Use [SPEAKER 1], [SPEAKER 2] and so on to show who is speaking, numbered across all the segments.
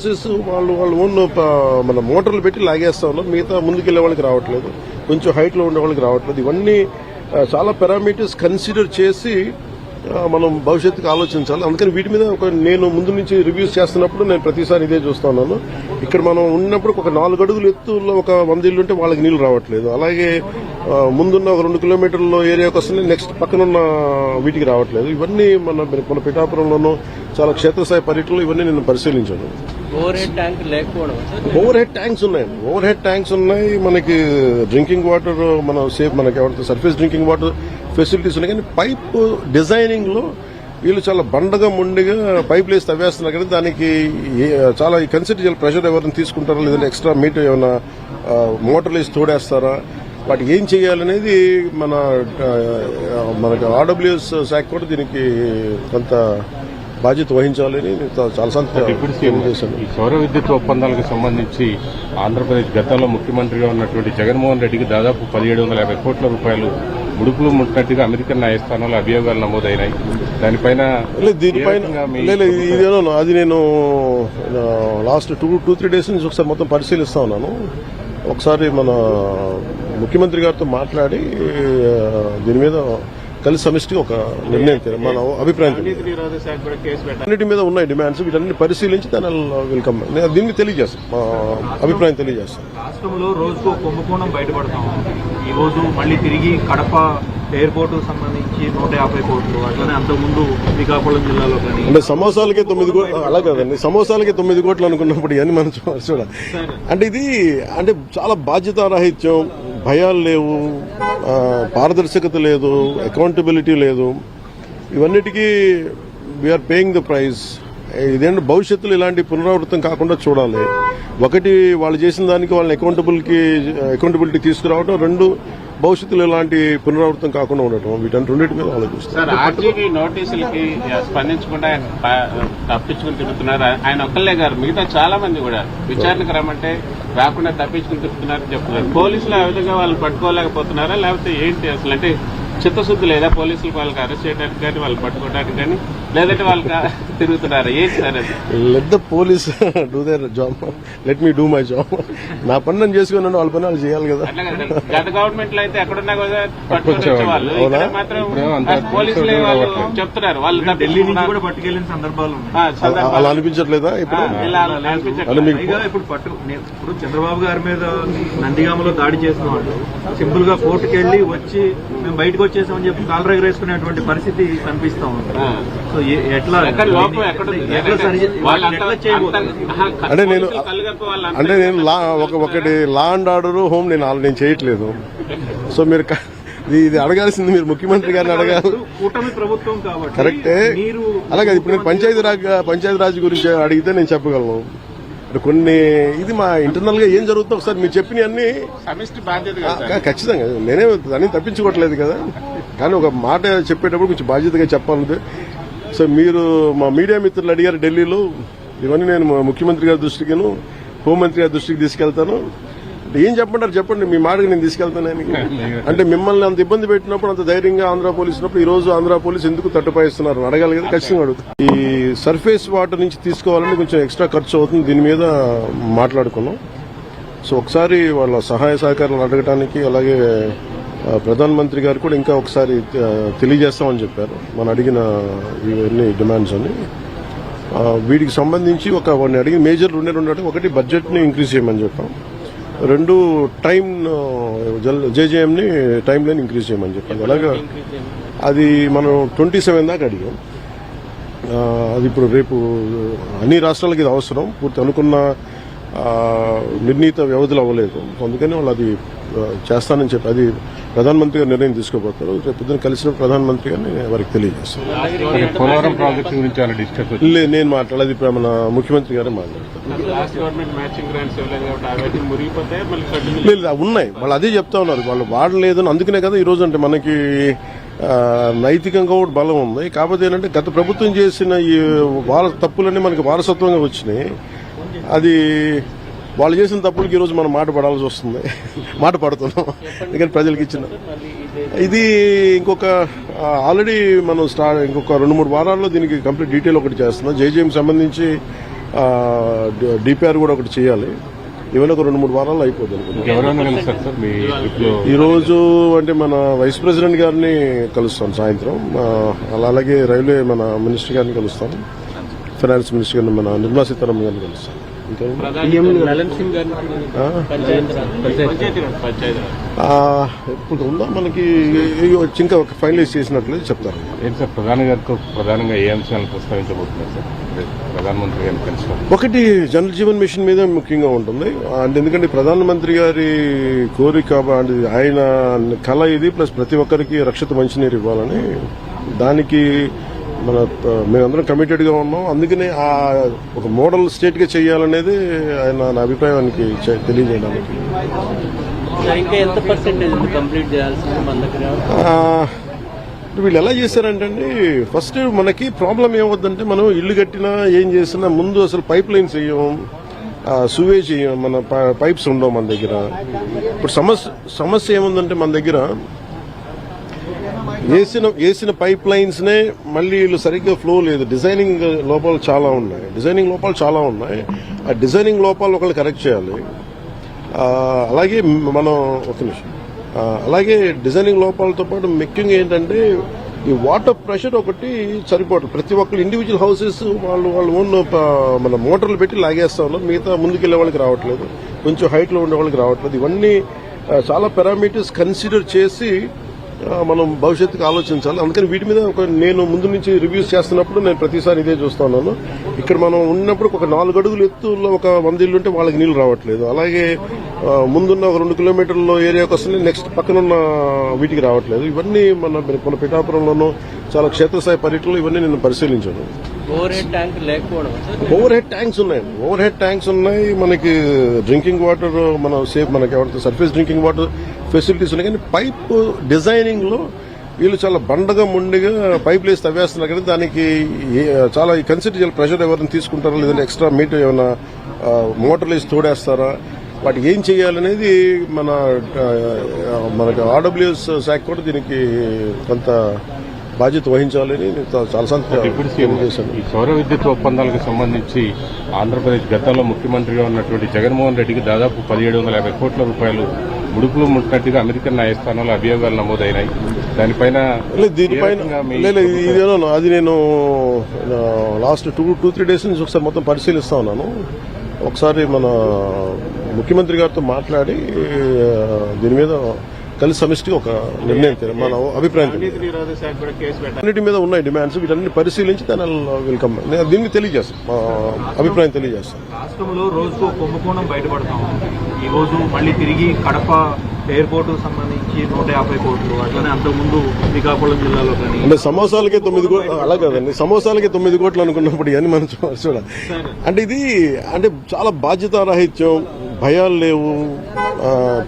[SPEAKER 1] Process వాళ్ళు వాళ్ళు own మన మోటార్లు పెట్టి లాగేస్తా ఉన్నారు. మిగతా ముందుకెళ్ళే వాళ్ళకి రావట్లేదు. కొంచెం హైట్లో ఉండే వాళ్ళకి రావట్లేదు. ఇవన్నీ చాలా పారామీటర్స్ కన్సిడర్ చేసి మనం భవిష్యత్తుకు ఆలోచించాలి. అందుకని వీటి మీద ఒక నేను ముందు నుంచి రివ్యూస్ చేస్తున్నప్పుడు నేను ప్రతిసారి ఇదే చూస్తున్నాను ఇక్కడ మనం ఉన్నప్పుడు ఒక నాలుగు అడుగులు ఎత్తులో ఒక వంద ఇల్లు ఉంటే వాళ్ళకి నీళ్ళు రావట్లేదు. అలాగే ముందున్న ఒక రెండు కిలోమీటర్ల ఏరియాకి వస్తుంది నెక్స్ట్ పక్కనున్న వీటికి రావట్లేదు. ఇవన్నీ మన మన పిఠాపురంలోనూ చాలా క్షేత్రస్థాయి పర్యటనలు ఇవన్నీ నేను పరిశీలించాను.
[SPEAKER 2] ఓవర్ హెడ్ ట్యాంక్ లేకపోవడం.
[SPEAKER 1] ఓవర్ హెడ్ ట్యాంక్స్ ఉన్నాయి. ఓవర్ హెడ్ ట్యాంక్స్ ఉన్నాయి. మనకి డ్రింకింగ్ వాటర్ మన సేఫ్ మనకి ఎవరితో సర్ఫేస్ డ్రింకింగ్ వాటర్ ఫెసిలిటీస్ ఉన్నాయి. కానీ పైప్ డిజైనింగ్లో వీళ్ళు చాలా బండగా ముండిగా పైప్ లేసి తవ్వేస్తున్నారు. కానీ దానికి చాలా కన్సిడర్ చేయాలి ప్రెషర్ ఎవరైనా తీసుకుంటారా? లేదంటే ఎక్స్ట్రా మీటర్ ఏమైనా ఆ, మోటార్లు వేసి తోడేస్తారా? వాటి ఏం చేయాలనేది మన మనకు మనకి ఆర్డబ్ల్యూఎస్ శాఖ కూడా దీనికి కొంత బాధ్యత వహించాలని చాలాసార్లు
[SPEAKER 3] సౌర విద్యుత్ ఒప్పందాలకు సంబంధించి ఆంధ్రప్రదేశ్ గతంలో ముఖ్యమంత్రిగా ఉన్నటువంటి జగన్మోహన్ రెడ్డికి దాదాపు పదిహేడు వందల యాభై కోట్ల రూపాయలు ముడుపులు ముట్టినట్టుగా అమెరికన్ న్యాయస్థానంలో అభియోగాలు నమోదైనాయి. దానిపైన
[SPEAKER 1] లేదు దీనిపైన ఇదేనో అది నేను last two two three days నుంచి ఒకసారి మొత్తం పరిశీలిస్తా ఉన్నాను. ఒకసారి మన ముఖ్యమంత్రి గారితో మాట్లాడి దీని మీద కలిసి సమిష్టిగా ఒక నిర్ణయం మన అభిప్రాయం అన్నిటి మీద ఉన్నాయి డిమాండ్స్ వీటన్ని పరిశీలించి దాని వెల్కమ్ నేను దీనికి తెలియజేస్తాను. మా అభిప్రాయం తెలియజేస్తాను.
[SPEAKER 4] రాష్ట్రంలో రోజుకు కుంభకోణం బయటపడతాం. ఈ రోజు మళ్ళీ తిరిగి కడప ఎయిర్పోర్ట్ సంబంధించి నూట యాభై కోట్లు అట్లనే అంతకుముందు శ్రీకాకుళం జిల్లాలో కానీ
[SPEAKER 1] అంటే సమోసాలకే తొమ్మిది కోట్లు అలా కదండి. సమోసాలకే తొమ్మిది కోట్లు అనుకున్నప్పుడు ఇవన్నీ మనం చూడాలి అంటే ఇది అంటే చాలా బాధ్యతారాహిత్యం భయాలు లేవు పారదర్శకత లేదు అకౌంటబిలిటీ లేదు. ఇవన్నిటికీ వీఆర్ పేయింగ్ ద ప్రైజ్ ఇదేంటి భవిష్యత్తులో ఇలాంటి పునరావృతం కాకుండా చూడాలి. ఒకటి వాళ్ళు చేసిన దానికి వాళ్ళని అకౌంటబుల్కి అకౌంటబిలిటీ తీసుకురావడం రెండు భవిష్యత్తులో ఇలాంటి పునరావృతం కాకుండా ఉండటం వీటన్ని రెండింటి మీద ఆలోచిస్తాం.
[SPEAKER 5] నోటీసులకి స్పందించకుండా ఆయన తప్పించుకుని తిరుగుతున్నారు. ఆయన ఒక్కళ్ళే గారు మిగతా చాలా మంది కూడా విచారణకు రమ్మంటే రాకుండా తప్పించుకుని తిరుగుతున్నారని చెప్తున్నారు. పోలీసులు ఆ విధంగా వాళ్ళు పట్టుకోలేకపోతున్నారా? లేకపోతే ఏంటి అసలు? అంటే చిత్తశుద్ధి లేదా? పోలీసులు వాళ్ళకి అరెస్ట్ చేయడానికి కానీ వాళ్ళు పట్టుకోవడానికి కానీ లేదంటే వాళ్ళు తిరుగుతున్నారా. ఏంటి సార్ అది?
[SPEAKER 1] Let the police do their job let me do my job నా పని నేను చేసుకున్నాను వాళ్ళ పని వాళ్ళు చేయాలి కదా.
[SPEAKER 5] కదా. గత గవర్నమెంట్లో అయితే ఎక్కడున్నా
[SPEAKER 1] అవునా?
[SPEAKER 5] ఇక్కడ మాత్రం పోలీసులే వాళ్ళు చెప్తున్నారు. వాళ్ళు
[SPEAKER 4] ఢిల్లీ నుంచి. కూడా పట్టుకెళ్ళిన సందర్భాలు ఉన్నాయి.
[SPEAKER 5] ఆ,
[SPEAKER 1] అలా- అనిపించట్లేదా ఇప్పుడు?
[SPEAKER 4] ఇప్పుడు పట్టు ఇప్పుడు చంద్రబాబు గారి మీద నందిగామలో దాడి చేసిన వాళ్ళు సింపుల్గా కోర్టుకు వెళ్ళి వచ్చి మేము బయటకు వచ్చేసామని చెప్పి కాలర్ ఎగరేసుకునేటువంటి పరిస్థితి కనిపిస్తా ఉంది.
[SPEAKER 5] ఆ.
[SPEAKER 4] సో ఏ- ఎట్లా
[SPEAKER 1] అంటే నేను అంటే నేను లా ఒక ఒకటి లా అండ్ ఆర్డర్ హోమ్ నేను నేను చేయట్లేదు. సో మీరు ఇది- అడగాల్సింది మీరు ముఖ్యమంత్రి గారిని అడగాలి.
[SPEAKER 4] కూటమి ప్రభుత్వం కాబట్టి
[SPEAKER 1] కరెక్టే.
[SPEAKER 4] మీరు
[SPEAKER 1] అలాగే ఇప్పుడు నేను పంచాయతీ రాజ్ పంచాయతీ రాజ్ గురించి అడిగితే నేను చెప్పగలను. కొన్ని ఇది మా ఇంటర్నల్గా ఏం జరుగుతుందో ఒకసారి మీరు చెప్పిన అన్ని. ఖచ్చితంగా. నేనే దాన్ని తప్పించుకోవట్లేదు కదా. కానీ ఒక మాట చెప్పేటప్పుడు కొంచెం బాధ్యతగా చెప్పాలి సో మీరు మా మీడియా మిత్రులు అడిగారు ఢిల్లీలో. ఇవన్నీ నేను ముఖ్యమంత్రి గారి దృష్టికిను హోంమంత్రి గారి దృష్టికి తీసుకెళ్తాను. అంటే ఏం చెప్పంటారు చెప్పండి మీ మాటకి నేను తీసుకెళ్తాను. అంటే మిమ్మల్ని అంత ఇబ్బంది పెట్టినప్పుడు అంత ధైర్యంగా ఆంధ్ర పోలీసు ఉన్నప్పుడు ఈ రోజు ఆంధ్ర పోలీసు ఎందుకు తట్టుపాయిస్తున్నారు? అని అడగాలి కదా ఖచ్చితంగా అడుగుతాను ఈ సర్ఫేస్ వాటర్ నుంచి తీసుకోవాలంటే కొంచెం ఎక్స్ట్రా ఖర్చు అవుతుంది. దీని మీద మాట్లాడుకున్నాం. సో ఒకసారి వాళ్ళ సహాయ సహకారాలు అడగటానికి అలాగే ప్రధాన మంత్రి గారు కూడా ఇంకా ఒకసారి తెలియజేస్తామని చెప్పారు. మనం అడిగిన ఇవన్నీ డిమాండ్స్ అని వీటికి సంబంధించి ఒక వాడిని అడిగి మేజర్ రెండే రెండు ఒకటి బడ్జెట్ని ఇంక్రీజ్ చేయమని చెప్పాం. రెండు టైం జేజేఎం ని టైం లైన్ ఇంక్రీజ్ చేయమని చెప్పాం. అలాగే అది మనం ట్వంటీ సెవెన్ దాకా అడిగాం. అది ఇప్పుడు రేపు అన్ని రాష్ట్రాలకి ఇది అవసరం. పూర్తి అనుకున్న నిర్ణీత వ్యవధిలో అవ్వలేదు. అందుకని వాళ్ళు అది చేస్తానని చెప్పి అది ప్రధానమంత్రి గారు నిర్ణయం తీసుకోబోతారు రేపు పొద్దున కలిసిన ప్రధానమంత్రి గారిని వారికి తెలియజేస్తాను.
[SPEAKER 3] మరి పోలవరం ప్రాజెక్టు గురించి ఏమైనా డిస్కస్ వచ్చింది
[SPEAKER 1] లేదు నేను మాట్లాడేది ఇప్పుడు మన ముఖ్యమంత్రి గారే
[SPEAKER 5] కంటిన్యూ
[SPEAKER 1] లేదు ఉన్నాయి. వాళ్ళు అదే చెప్తా ఉన్నారు. వాళ్ళు వాడలేదు అని అందుకనే కదా ఈ రోజు అంటే మనకి నైతికంగా కూడా బలం ఉంది. కాకపోతే ఏంటంటే గత ప్రభుత్వం చేసిన ఈ వార తప్పులన్నీ మనకి వారసత్వంగా వచ్చినాయి. అది వాళ్ళు చేసిన తప్పులకి ఈ రోజు మనం మాట పడాల్సి వస్తుంది. మాట పడుతున్నాం. ఎందుకంటే ప్రజలకు ఇచ్చిన ఇది ఇంకొక ఆల్రెడీ మనం స్టార్ట్ ఇంకొక రెండు మూడు వారాల్లో దీనికి కంప్లీట్ డీటెయిల్ ఒకటి చేస్తున్నాం. జేజేఎం సంబంధించి డిపిఆర్ కూడా ఒకటి చేయాలి. ఇవన్నీ ఒక రెండు మూడు వారాల్లో అయిపోతుంది అనుకుంటున్నాను
[SPEAKER 3] ఎవరైనా కలుస్తారు సార్? మీ ట్రిప్లో
[SPEAKER 1] ఈ రోజు అంటే మన వైస్ ప్రెసిడెంట్ గారిని కలుస్తాం సాయంత్రం. అలాగే రైల్వే మన మినిస్టర్ గారిని కలుస్తాం. ఫైనాన్స్ మినిస్టర్ గారిని మన నిర్మలా సీతారామన్ గారిని కలుస్తాం. ఇప్పుడు ఉందా మనకి? ఇంకా ఒక ఫైనలైజ్ చేసినట్లయితే చెప్తారు.
[SPEAKER 3] ఏంటి సార్ ప్రధాని గారితో ప్రధానంగా ఏ అంశాలను ప్రస్తావించబోతున్నారు సార్? ప్రధానమంత్రి గారిని కలిసినప్పుడు
[SPEAKER 1] ఒకటి జన జీవన్ మిషన్ మీద ముఖ్యంగా ఉంటుంది. అంటే ఎందుకంటే ప్రధానమంత్రి గారి కోరిక అంటే ఆయన కళ ఇది ప్లస్ ప్రతి ఒక్కరికి రక్షిత మంచినీరు ఇవ్వాలని దానికి మన మేమందరం కమిటెడ్గా ఉన్నాం. అందుకనే ఆ ఒక మోడల్ స్టేట్గా చేయాలనేది ఆయన నా అభిప్రాయానికి తెలియజేయడానికి. వీళ్ళు ఎలా చేశారంటే అండి ఫస్ట్ మనకి ప్రాబ్లం ఏమవుద్దంటే మనం ఇల్లు కట్టినా ఏం చేసినా ముందు అసలు పైప్ లైన్స్ వేయం సువేజ్ మన పైప్స్ ఉండవు మన దగ్గర. ఇప్పుడు సమస్య సమస్య ఏముందంటే మన దగ్గర వేసిన వేసిన పైప్ లైన్స్ నే మళ్ళీ వీళ్ళు సరిగ్గా ఫ్లో లేదు. డిజైనింగ్ లోపాలు చాలా ఉన్నాయి. డిజైనింగ్ లోపాలు చాలా ఉన్నాయి. ఆ డిజైనింగ్ లోపాలు ఒకళ్ళు కరెక్ట్ చేయాలి. అలాగే మనం ఒక నిమిషం. అలాగే డిజైనింగ్ లోపాలతో పాటు ముఖ్యంగా ఏంటంటే ఈ వాటర్ ప్రెషర్ ఒకటి సరిపోవట్లేదు ప్రతి ఒక్కరు ఇండివిజువల్ హౌసెస్ వాళ్ళు వాళ్ళు ఓన్ మన మోటార్లు పెట్టి లాగేస్తా ఉన్నారు. మిగతా ముందుకెళ్ళే వాళ్ళకి రావట్లేదు. కొంచెం హైట్లో ఉండే వాళ్ళకి రావట్లేదు. ఇవన్నీ చాలా పారామీటర్స్ కన్సిడర్ చేసి మనం భవిష్యత్తుకు ఆలోచించాలి. అందుకని వీటి మీద ఒక నేను ముందు నుంచి రివ్యూస్ చేస్తున్నప్పుడు నేను ప్రతిసారి ఇదే చూస్తున్నాను ఇక్కడ మనం ఉన్నప్పుడు ఒక నాలుగు అడుగులు ఎత్తులో ఒక వంద ఇల్లు ఉంటే వాళ్ళకి నీళ్ళు రావట్లేదు. అలాగే ముందున్న ఒక రెండు కిలోమీటర్ల ఏరియాకి వస్తుంది నెక్స్ట్ పక్కనున్న వీటికి రావట్లేదు. ఇవన్నీ మన మన పిఠాపురంలోనూ చాలా క్షేత్రస్థాయి పర్యటనలు ఇవన్నీ నేను పరిశీలించాను.
[SPEAKER 2] ఓవర్ హెడ్ ట్యాంక్ లేకపోవడం.
[SPEAKER 1] ఓవర్ హెడ్ ట్యాంక్స్ ఉన్నాయి. ఓవర్ హెడ్ ట్యాంక్స్ ఉన్నాయి. మనకి డ్రింకింగ్ వాటర్ మన సేఫ్ మనకి ఎవరైతే సర్ఫేస్ డ్రింకింగ్ వాటర్ ఫెసిలిటీస్ ఉన్నాయి. కానీ పైప్ డిజైనింగ్లో వీళ్ళు చాలా బండగా ముండిగా పైప్ లేసి తవ్వేస్తున్నారు. కానీ దానికి ఏ- చాలా కన్సిడర్ చేయాలి ప్రెషర్ ఎవరైనా తీసుకుంటారా? లేదంటే ఎక్స్ట్రా మీటర్ ఏమైనా మోటార్లు వేసి తోడేస్తారా? వాటి ఏం చేయాలనేది మన మనకు మనకి ఆర్డబ్ల్యూఎస్ శాఖ కూడా దీనికి కొంత బాధ్యత వహించాలని చాలాసార్లు
[SPEAKER 3] సీఎం
[SPEAKER 1] చేశాను
[SPEAKER 3] ఈ సౌర విద్యుత్ ఒప్పందాలకు సంబంధించి ఆంధ్రప్రదేశ్ గతంలో ముఖ్యమంత్రిగా ఉన్నటువంటి జగన్మోహన్ రెడ్డికి దాదాపు పదిహేడు వందల యాభై కోట్ల రూపాయలు ముడుపులు ముట్టినట్టుగా అమెరికన్ న్యాయస్థానంలో అభియోగాలు నమోదైనాయి. దానిపైన
[SPEAKER 1] లేదు దీనిపైన అది నేను last two to three days నుంచి ఒకసారి మొత్తం పరిశీలిస్తా ఉన్నాను. ఒకసారి మన ముఖ్యమంత్రి గారితో మాట్లాడి దీని మీద కలిసి సమిష్టిగా ఒక నిర్ణయం మన అభిప్రాయం అన్నిటి మీద ఉన్నాయి డిమాండ్స్ వీటన్ని పరిశీలించి దాని వెల్కమ్ నేను దీనికి తెలియజేస్తాను మా అభిప్రాయం తెలియజేస్తాను
[SPEAKER 4] రాష్ట్రంలో రోజుకు ఒక కుంభకోణం బయటపడతా. ఈ రోజు మళ్ళీ తిరిగి కడప ఎయిర్పోర్ట్ సంబంధించి నూట యాభై కోట్లు అట్లనే అంతకుముందు శ్రీకాకుళం జిల్లాలో కానీ
[SPEAKER 1] అంటే సమోసాలకే తొమ్మిది కోట్లు అలా కాదండి. సమోసాలకే తొమ్మిది కోట్లు అనుకున్నప్పుడు ఇవన్నీ మనం చూడాలి. అంటే ఇది అంటే చాలా బాధ్యతారాహిత్యం. భయాలు లేవు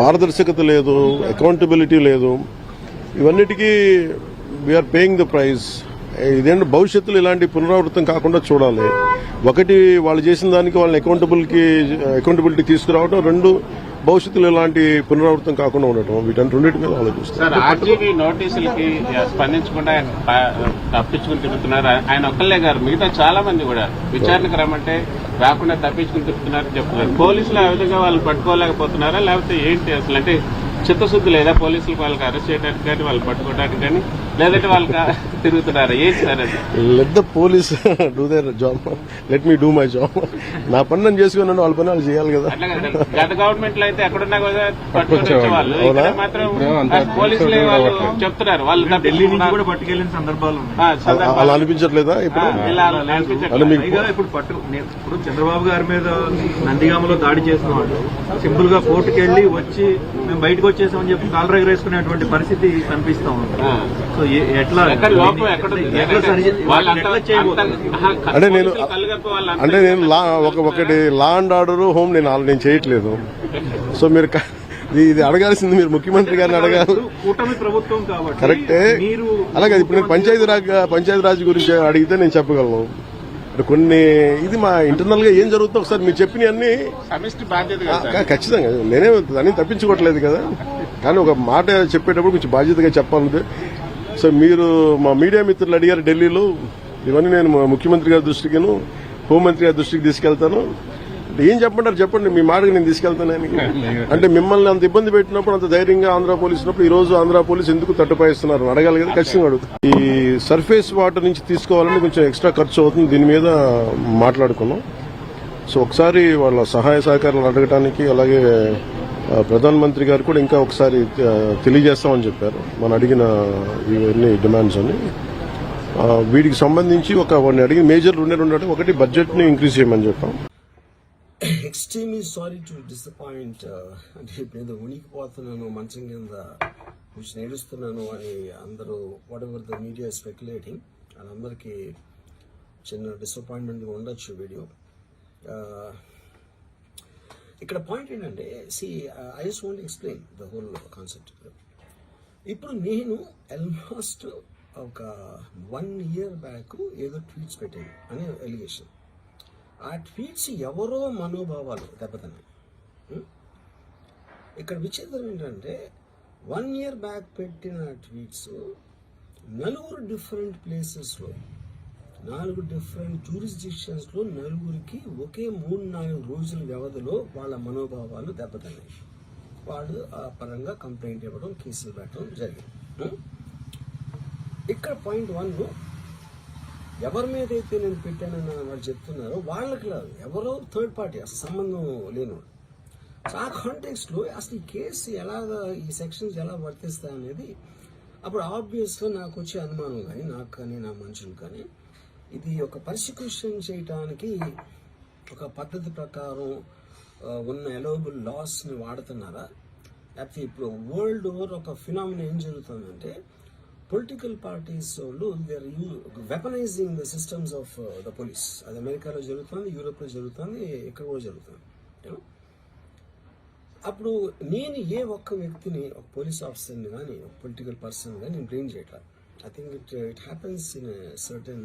[SPEAKER 1] పారదర్శకత లేదు అకౌంటబిలిటీ లేదు. ఇవన్నిటికీ వీఆర్ పేయింగ్ ద ప్రైజ్ ఇదేంటి భవిష్యత్తులో ఇలాంటి పునరావృతం కాకుండా చూడాలి. ఒకటి వాళ్ళు చేసిన దానికి వాళ్ళని అకౌంటబుల్కి అకౌంటబిలిటీ తీసుకురావడం రెండు భవిష్యత్తులో ఇలాంటి పునరావృతం కాకుండా ఉండటం వీటన్ని రెండింటి మీద ఆలోచిస్తాం.
[SPEAKER 5] నోటీసులకి స్పందించకుండా ఆయన ఆయన ఒక్కళ్ళే గారు మిగతా చాలా మంది కూడా విచారణకు రమ్మంటే రాకుండా తప్పించుకుని తిరుగుతున్నారని చెప్తున్నారు. పోలీసులు ఆ విధంగా వాళ్ళు పట్టుకోలేకపోతున్నారా? లేకపోతే ఏంటి అసలు? అంటే చిత్తశుద్ధి లేదా? పోలీసులకు వాళ్ళకి అరెస్ట్ చేయడానికి కానీ వాళ్ళు పట్టుకోవడానికి కానీ లేదంటే వాళ్ళకి తిరుగుతున్నారా. ఏంటి సార్ అది?
[SPEAKER 1] Let the police do their job let me do my job నా పని నేను చేసుకున్నాను వాళ్ళ పని వాళ్ళు చేయాలి కదా.
[SPEAKER 5] గత గవర్నమెంట్లో అయితే ఎక్కడున్నా కూడా పట్టుకొని? మాత్రం పోలీసులే వాళ్ళు చెప్తున్నారు. వాళ్ళు
[SPEAKER 4] ఢిల్లీ నుంచి. కూడా పట్టుకెళ్ళిన సందర్భాలు ఉన్నాయి.
[SPEAKER 5] ఆ, సందర్భాలు.
[SPEAKER 1] అలా అనిపించట్లేదా ఇప్పుడు?
[SPEAKER 4] ఇప్పుడు పట్టు ఇప్పుడు చంద్రబాబు గారి మీద నందిగామలో దాడి చేసిన వాళ్ళు సింపుల్గా కోర్టుకి వెళ్ళి వచ్చి మేము బయటకు వచ్చేసామని చెప్పి కాలర్ ఎగరేసుకునేటువంటి పరిస్థితి కనిపిస్తా ఉంది.
[SPEAKER 5] ఆ.
[SPEAKER 4] సో ఎట్లా?
[SPEAKER 1] అంటే నేను అంటే నేను లా ఒక ఒకటి లా అండ్ ఆర్డర్ హోమ్ నేను ఆల్- నేను చేయట్లేదు. సో మీరు ఇది అడగాల్సింది మీరు ముఖ్యమంత్రి గారిని అడగాలి.
[SPEAKER 4] కూటమి ప్రభుత్వం కాబట్టి
[SPEAKER 1] కరెక్టే.
[SPEAKER 4] మీరు
[SPEAKER 1] అలాగే ఇప్పుడు నేను పంచాయతీ రాజ్ పంచాయతీ రాజ్ గురించి అడిగితే నేను చెప్పగలను. కొన్ని ఇది మా ఇంటర్నల్గా ఏం జరుగుతుందో ఒకసారి మీరు చెప్పిన అన్ని
[SPEAKER 5] సమిష్టి బాధ్యత కదా సార్.
[SPEAKER 1] ఖచ్చితంగా. నేనే దాన్ని తప్పించుకోవట్లేదు కదా. కానీ ఒక మాట చెప్పేటప్పుడు కొంచెం బాధ్యతగా చెప్పాలి సో మీరు మా మీడియా మిత్రులు అడిగారు ఢిల్లీలో. ఇవన్నీ నేను ముఖ్యమంత్రి గారి దృష్టికిను హోంమంత్రి గారి దృష్టికి తీసుకెళ్తాను. ఏం చెప్పంటారు చెప్పండి మీ మాటకి నేను తీసుకెళ్తాను ఆయనకి. అంటే మిమ్మల్ని అంత ఇబ్బంది పెట్టినప్పుడు అంత ధైర్యంగా ఆంధ్ర పోలీసు ఉన్నప్పుడు ఈ రోజు ఆంధ్ర పోలీసు ఎందుకు తట్టుపాయిస్తున్నారు? అడగాలి కదా ఖచ్చితంగా అడుగుతాను ఈ సర్ఫేస్ వాటర్ నుంచి తీసుకోవాలని కొంచెం ఎక్స్ట్రా ఖర్చు అవుతుంది. దీని మీద మాట్లాడుకున్నాం. సో ఒకసారి వాళ్ళ సహాయ సహకారాలు అడగటానికి అలాగే ప్రధానమంత్రి గారు కూడా ఇంకా ఒకసారి తెలియజేస్తామని చెప్పారు. మనం అడిగిన ఇవన్నీ డిమాండ్స్ అని. వీటికి సంబంధించి ఒక వాడిని అడిగిన మేజర్ రెండే రెండు ఒకటి బడ్జెట్ని ఇంక్రీజ్ చేయమని చెప్పాం.
[SPEAKER 6] ఎక్స్ట్రీమ్లీ సారీ టు డిసప్పాయింట్ అంటే ఇప్పుడు ఏదో ఉనికిపోతున్నాను మంచం కింద కూర్చొని నేడుస్తున్నాను అని అందరూ whatever the media speculating వాళ్ళందరికీ చిన్న డిసప్పాయింట్మెంట్గా ఉండొచ్చు వీడియో. ఇక్కడ పాయింట్ ఏంటంటే see I just want explain the whole concept ఇప్పుడు నేను ఆల్మోస్ట్ ఒక వన్ ఇయర్ బ్యాక్ ఏదో ట్వీట్స్ పెట్టాను అనే ఎలిగేషన్ ఆ ట్వీట్స్ ఎవరో మనోభావాలు దెబ్బతన్నాయి. Hmm? ఇక్కడ విచిత్రం ఏంటంటే వన్ ఇయర్ బ్యాక్ పెట్టిన ట్వీట్స్ నలుగురు డిఫరెంట్ ప్లేసెస్లో నాలుగు డిఫరెంట్ జూరిస్డిక్షన్స్లో నలుగురికి ఒకే మూడు నాలుగు రోజుల వ్యవధిలో వాళ్ళ మనోభావాలు దెబ్బతిన్నాయి. వాళ్ళు ఆ పరంగా కంప్లైంట్ ఇవ్వడం కేసులు పెట్టడం జరిగింది. Hmm? ఇక్కడ పాయింట్ వన్ ఎవరి మీద అయితే నేను పెట్టానని వాళ్ళు చెప్తున్నారో వాళ్ళకి లేదు ఎవరో థర్డ్ పార్టీ అసలు సంబంధం లేనివాడు. ఆ కాంటెక్స్లో అసలు ఈ కేసు ఎలాగ ఈ సెక్షన్స్ ఎలా వర్తిస్తాయి అనేది అప్పుడు ఆబ్వియస్గా నాకు వచ్చే అనుమానం కానీ నాకు కానీ నా మనుషులు కానీ ఇది ఒక పర్సిక్యూషన్ చేయటానికి ఒక పద్ధతి ప్రకారం ఉన్న ఎలోబుల్ లాస్ని వాడుతున్నారా? లేకపోతే ఇప్పుడు వరల్డ్ ఓవర్ ఒక ఫినామినా ఏం జరుగుతుందంటే పొలిటికల్ పార్టీస్ వాళ్ళు they are weaponising the systems of the police అది అమెరికాలో జరుగుతుంది యూరోప్లో జరుగుతుంది ఇక్కడ కూడా జరుగుతుంది. అప్పుడు నేను ఏ ఒక్క వ్యక్తిని ఒక పోలీస్ ఆఫీసర్ని కానీ ఒక పొలిటికల్ పర్సన్ కానీ నేను బ్లేమ్ చేయట్లా. I think it it happens in certain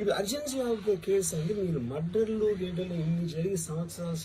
[SPEAKER 6] ఇది అర్జున్ ఆఫ్ కేసు కేస్ అంటే మీరు మర్డర్లు గేటర్లు ఇన్ని జరిగి సంవత్సరాలు